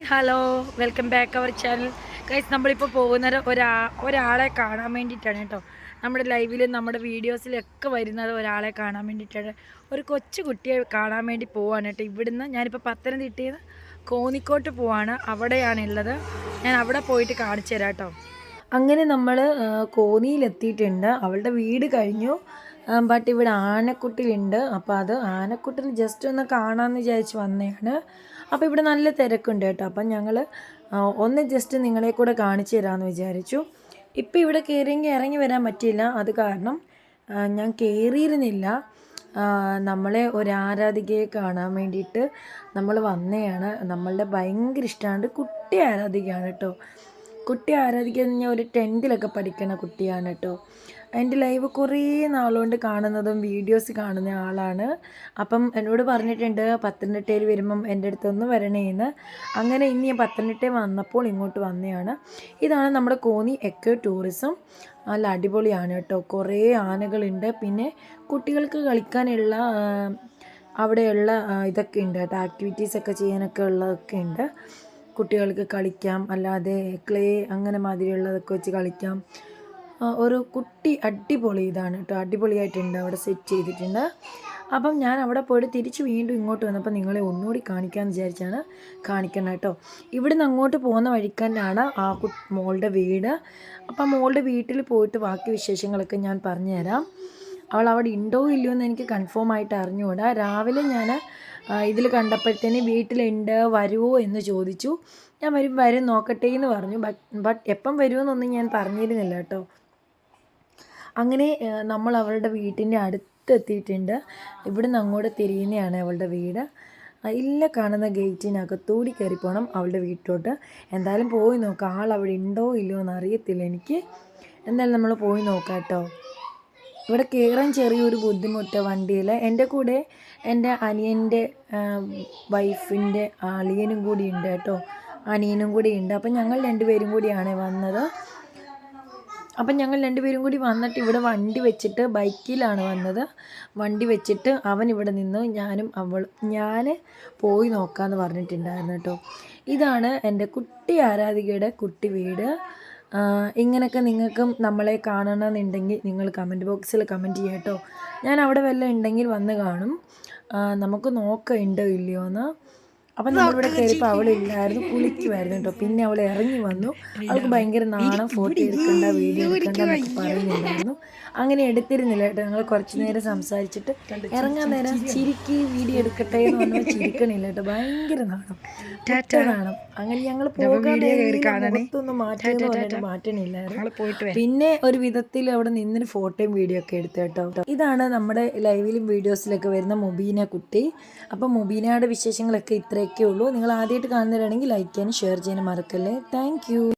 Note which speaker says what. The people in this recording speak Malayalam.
Speaker 1: Hello welcome back our channel guys നമ്മളിപ്പോൾ പോകുന്ന ഒരാ ഒരാളെ കാണാൻ വേണ്ടിയിട്ടാണ് കേട്ടോ. നമ്മുടെ ലൈവിലും നമ്മുടെ വീഡിയോസിലൊക്കെ വരുന്നത് ഒരാളെ കാണാൻ വേണ്ടിയിട്ടാണ്. ഒരു കൊച്ചു കുട്ടിയെ കാണാൻ വേണ്ടി പോവാണ് കേട്ടോ. ഇവിടുന്ന് ഞാനിപ്പോൾ പത്തനംതിട്ടയിൽ നിന്ന് കോന്നിക്കോട്ട് പോവാണ്. അവിടെയാണുള്ളത് ഞാൻ അവിടെ പോയിട്ട് കാണിച്ചു തരാം കേട്ടോ. അങ്ങനെ നമ്മൾ കോന്നിയിലെത്തിയിട്ടുണ്ട്. അവളുടെ വീട് കഴിഞ്ഞു. ബട്ട് ഇവിടെ ആനക്കുട്ടിലുണ്ട് അപ്പോൾ അത് ആനക്കുട്ടിൽ ജസ്റ്റ് ഒന്ന് കാണാമെന്ന് വിചാരിച്ച് വന്നതാണ് അപ്പോൾ ഇവിടെ നല്ല തിരക്കുണ്ട് കേട്ടോ. അപ്പം ഞങ്ങൾ ഒന്ന് ജസ്റ്റ് നിങ്ങളെ കൂടെ കാണിച്ചു തരാമെന്ന് വിചാരിച്ചു. ഇപ്പം ഇവിടെ കയറിയെങ്കിൽ ഇറങ്ങി വരാൻ പറ്റിയില്ല. അത് കാരണം ഞാൻ കയറിയിരുന്നില്ല നമ്മളെ ഒരു ആരാധികയെ കാണാൻ വേണ്ടിയിട്ട് നമ്മൾ വന്നതാണ് നമ്മളുടെ ഭയങ്കര ഇഷ്ടമാണ് കുട്ടി ആരാധികയാണ് കേട്ടോ. കുട്ടി ആരാധിക്കുന്ന ഞാൻ ഒരു ടെൻത്തിലൊക്കെ പഠിക്കുന്ന കുട്ടിയാണ് കേട്ടോ. എന്റെ ലൈവ് കുറേ നാളുകൊണ്ട് കാണുന്നതും വീഡിയോസ് കാണുന്ന ആളാണ്. അപ്പം എന്നോട് പറഞ്ഞിട്ടുണ്ട് പത്തനംതിട്ടയിൽ വരുമ്പം എന്റെ അടുത്തൊന്ന് വരണേന്ന്. അങ്ങനെ ഇനി ഞാൻ പത്തനംതിട്ടയിൽ വന്നപ്പോൾ ഇങ്ങോട്ട് വന്നതാണ് ഇതാണ് നമ്മുടെ കോന്നി എക്കോ ടൂറിസം നല്ല അടിപൊളിയാണ് കേട്ടോ. കുറേ ആനകളുണ്ട്. പിന്നെ കുട്ടികൾക്ക് കളിക്കാനുള്ള അവിടെയുള്ള ഇതൊക്കെ ഉണ്ട് കേട്ടോ. ആക്ടിവിറ്റീസ് ഒക്കെ ചെയ്യാനൊക്കെ ഉള്ളതൊക്കെ ഉണ്ട്. കുട്ടികൾക്ക് കളിക്കാം. അല്ലാതെ ക്ലേ അങ്ങനെ മാതിരിയുള്ളതൊക്കെ വെച്ച് കളിക്കാം. ഒരു കുട്ടി അടിപൊളി ഇതാണ് കേട്ടോ. അടിപൊളിയായിട്ടുണ്ട്. അവിടെ സെറ്റ് ചെയ്തിട്ടുണ്ട്. അപ്പം ഞാൻ അവിടെ പോയിട്ട് തിരിച്ച് വീണ്ടും ഇങ്ങോട്ട് വന്നപ്പോൾ നിങ്ങളെ ഒന്നുകൂടി കാണിക്കാമെന്ന് വിചാരിച്ചാണ് കാണിക്കണം കേട്ടോ. ഇവിടുന്ന് അങ്ങോട്ട് പോകുന്ന വഴിക്കന്നാണ് ആ കു മോളുടെ വീട്. അപ്പം മോളുടെ വീട്ടിൽ പോയിട്ട് ബാക്കി വിശേഷങ്ങളൊക്കെ ഞാൻ പറഞ്ഞുതരാം. അവൾ അവിടെ ഉണ്ടോ ഇല്ലയോ എന്ന് എനിക്ക് കൺഫേം ആയിട്ട് അറിഞ്ഞുകൂടാ. രാവിലെ ഞാൻ ഇതിൽ കണ്ടപ്പോഴത്തേന് വീട്ടിലുണ്ട് വരുമോ എന്ന് ചോദിച്ചു. ഞാൻ വരും വരും നോക്കട്ടെ എന്ന് പറഞ്ഞു. ബട്ട് എപ്പം വരുമെന്നൊന്നും ഞാൻ പറഞ്ഞിരുന്നില്ല കേട്ടോ. അങ്ങനെ നമ്മൾ അവളുടെ വീട്ടിന്റെ അടുത്തെത്തിയിട്ടുണ്ട്. ഇവിടുന്ന് അങ്ങോട്ട് തിരിയുന്നതാണ് അവളുടെ വീട്. ഇല്ല കാണുന്ന ഗേറ്റിനകത്തൂടി കയറി പോകണം അവളുടെ വീട്ടിലോട്ട്. എന്തായാലും പോയി നോക്കാം ആൾ അവിടെ ഉണ്ടോ ഇല്ലയോ എന്ന് അറിയത്തില്ല എനിക്ക്. എന്തായാലും നമ്മൾ പോയി നോക്കാം കേട്ടോ. ഇവിടെ കയറാൻ ചെറിയൊരു ബുദ്ധിമുട്ട് വണ്ടിയിൽ എന്റെ കൂടെ എന്റെ അനിയന്റെ വൈഫിന്റെ അളിയനും കൂടി ഉണ്ട് കേട്ടോ. അനിയനും കൂടി ഉണ്ട്. അപ്പം ഞങ്ങൾ രണ്ടുപേരും കൂടിയാണ് വന്നത്. അപ്പം ഞങ്ങൾ രണ്ടുപേരും കൂടി വന്നിട്ട് ഇവിടെ വണ്ടി വെച്ചിട്ട് ബൈക്കിലാണ് വന്നത്. വണ്ടി വെച്ചിട്ട് അവൻ ഇവിടെ നിന്ന് ഞാനും അവൾ ഞാൻ പോയി നോക്കാമെന്ന് പറഞ്ഞിട്ടുണ്ടായിരുന്നു കേട്ടോ. ഇതാണ് എന്റെ കുട്ടി ആരാധികയുടെ കുട്ടി വീട്. ഇങ്ങനെയൊക്കെ നിങ്ങൾക്കും നമ്മളെ കാണണമെന്നുണ്ടെങ്കിൽ നിങ്ങൾ കമന്റ് ബോക്സിൽ കമന്റ് ചെയ്യാം കേട്ടോ ഞാൻ അവിടെ വല്ലതും ഉണ്ടെങ്കിൽ വന്ന് കാണും. നമുക്ക് നോക്കാം ഉണ്ടോ ഇല്ലയോ എന്ന് അപ്പം നമ്മളിവിടെ കയറിയപ്പോൾ അവളില്ലായിരുന്നു കുളിക്കുമായിരുന്നു കേട്ടോ പിന്നെ അവൾ ഇറങ്ങി വന്നു. അവൾക്ക് ഭയങ്കര നാണം ഫോട്ടോ എടുക്കണ്ട വീഡിയോ എടുക്കണ്ട എന്നൊക്കെ പറയുന്നുണ്ടായിരുന്നു അങ്ങനെ എടുത്തിരുന്നില്ല കേട്ടോ ഞങ്ങൾ കുറച്ചു നേരം സംസാരിച്ചിട്ട് ഇറങ്ങാൻ നേരം ചിരിക്ക് വീഡിയോ എടുക്കട്ടെ എന്ന് പറഞ്ഞാൽ ചിരിക്കണില്ല കേട്ടോ ഭയങ്കര നാണം. ടാറ്റ നാണം. അങ്ങനെ ഞങ്ങൾ പോകാതെ മുഖത്തൊന്നും പറഞ്ഞിട്ട് മാറ്റണില്ലായിരുന്നു പിന്നെ ഒരു വിധത്തിൽ അവിടെ നിന്നൊരു ഫോട്ടോയും വീഡിയോ ഒക്കെ എടുത്തു കേട്ടോ. ഇതാണ് നമ്മുടെ ലൈവിലും വീഡിയോസിലൊക്കെ വരുന്ന മുബീന കുട്ടി. അപ്പം മുബീനയുടെ വിശേഷങ്ങളൊക്കെ ഇത്രയൊക്കെ ഉള്ളൂ. നിങ്ങൾ ആദ്യമായിട്ട് കാണുന്നവരാണെങ്കിൽ ലൈക്ക് ചെയ്യാനും ഷെയർ ചെയ്യാനും മറക്കല്ലേ. താങ്ക്